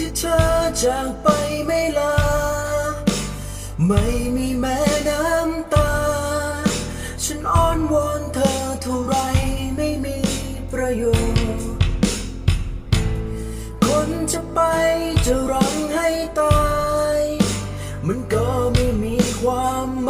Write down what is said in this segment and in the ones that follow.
ที่เธอจากไปไม่ลา ไม่มีแม้น้ำตา ฉันอ้อนวอนเธอเท่าไรไม่มีประโยชน์ คนจะไปจะรังให้ตาย มันก็ไม่มีความ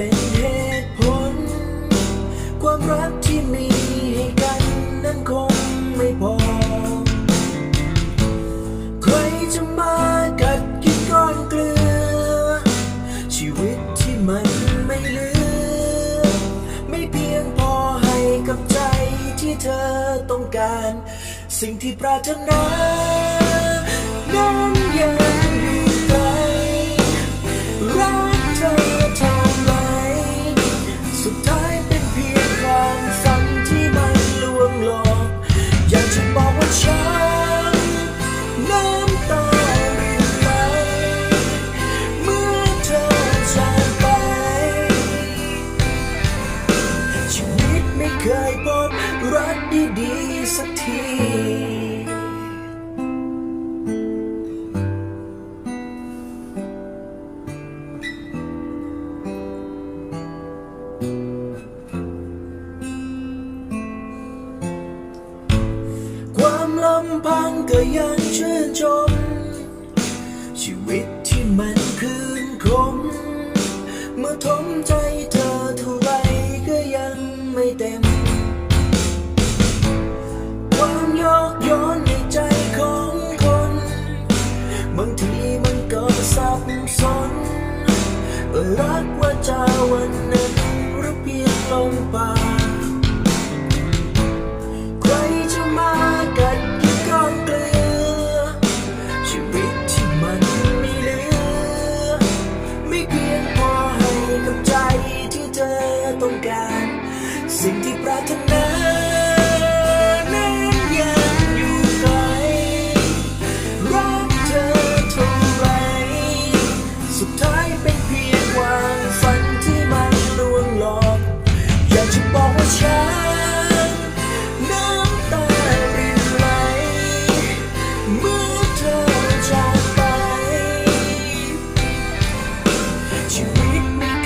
เป็นเหตุผล ความรักที่มีให้กันนั้นคงไม่พอ ใครจะมากัดกินก้อนเกลือ ชีวิตที่มันไม่เหลือ ไม่เพียงพอให้กับใจที่เธอต้องการ สิ่งที่ปรารถนานั้น พังก็ยังชื่นชม ชีวิตที่มันคืนคม เมื่อทมใจเธอเท่าไรก็ยังไม่เต็ม ความยอกย้อนในใจของคนบางทีมันก็สับสนเอรักว่าจะวันนั้นหรือเพียงลมปาก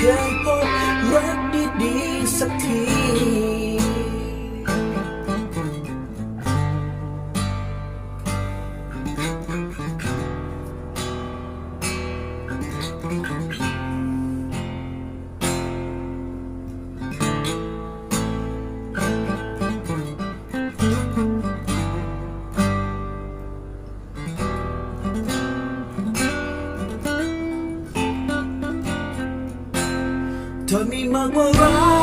ต 穿迷茫过往